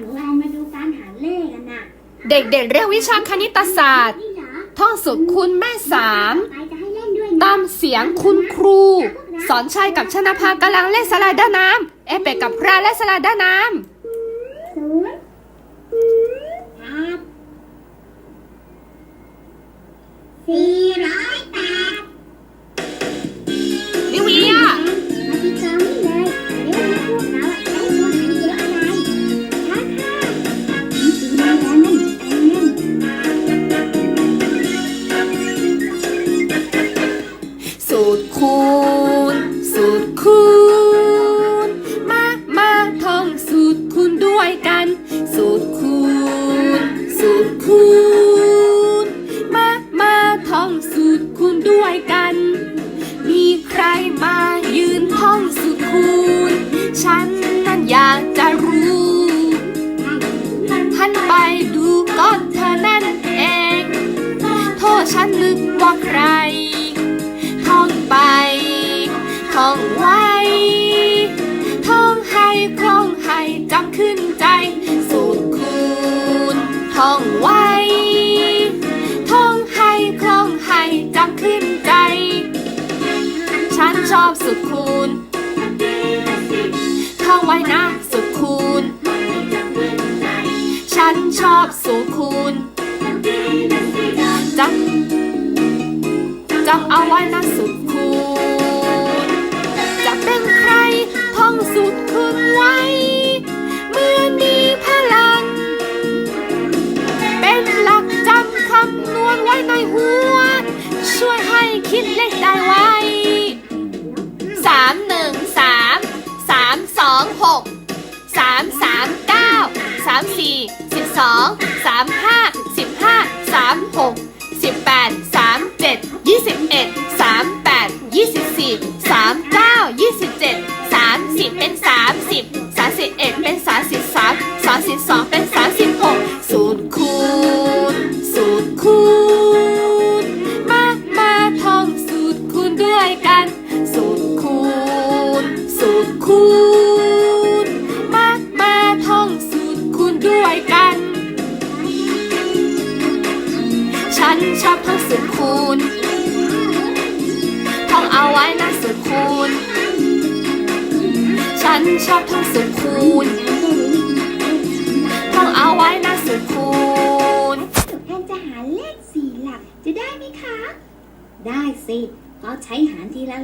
หนูเอามาดูการหารเลขกันน่ะเด็กๆเรียกวิชาคณิตศาสตร์ นี่เหรอท่องสุดคุณแม่สามใครจะให้เล่นด้วยนะตามเสียงคุณครู สอนชัยกับชนะภากำลังเล่นสไลเดอร์น้ำเอเป็กกับพระเล่นสไลเดอร์น้ศูนย์ครับสี่ สูตรคูณ สูตรคูณ มามาท่องสูตรคูณด้วยกัน สูตรคูณ สูตรคูณ มามาท่องสูตรคูณด้วยกัน มีใครมายืนท่องสูตรคูณ ฉันนั้นอยากจะรู้ท่านไปดูก็เธอนั่นเอง โทษฉันนึกว่าใคร ท่องไว้ ท่องให้คล่องให้จำขึ้นใจ สูตรคูณท่องไว้ ท่องให้คล่องให้จำขึ้นใจ ฉันชอบสูตรคูณท่องไว้นะสูตรคูณ ฉันชอบสูตรคูณจำจำเอาไว้นะสุดคู 21 38 24 39 27 30 เป็น 30 31 เป็น 33 32 เป็น 36ศูนย์คูณสูนย์คูณมากมาท่องสูตรคูณด้วยกันสูนย์คูณศูนคูณมากมาท่องสูตรคูณด้วยกัน ฉันชอบท่องสุดคูณ เอาไว้นะสุดคูณ ฉันชอบท่องสุดคูณท่องเอาไว้นะสุดคูณแพนจะหาเลขสี่หลักจะได้ไหมคะ ได้สิเพราะใช้หารทีละ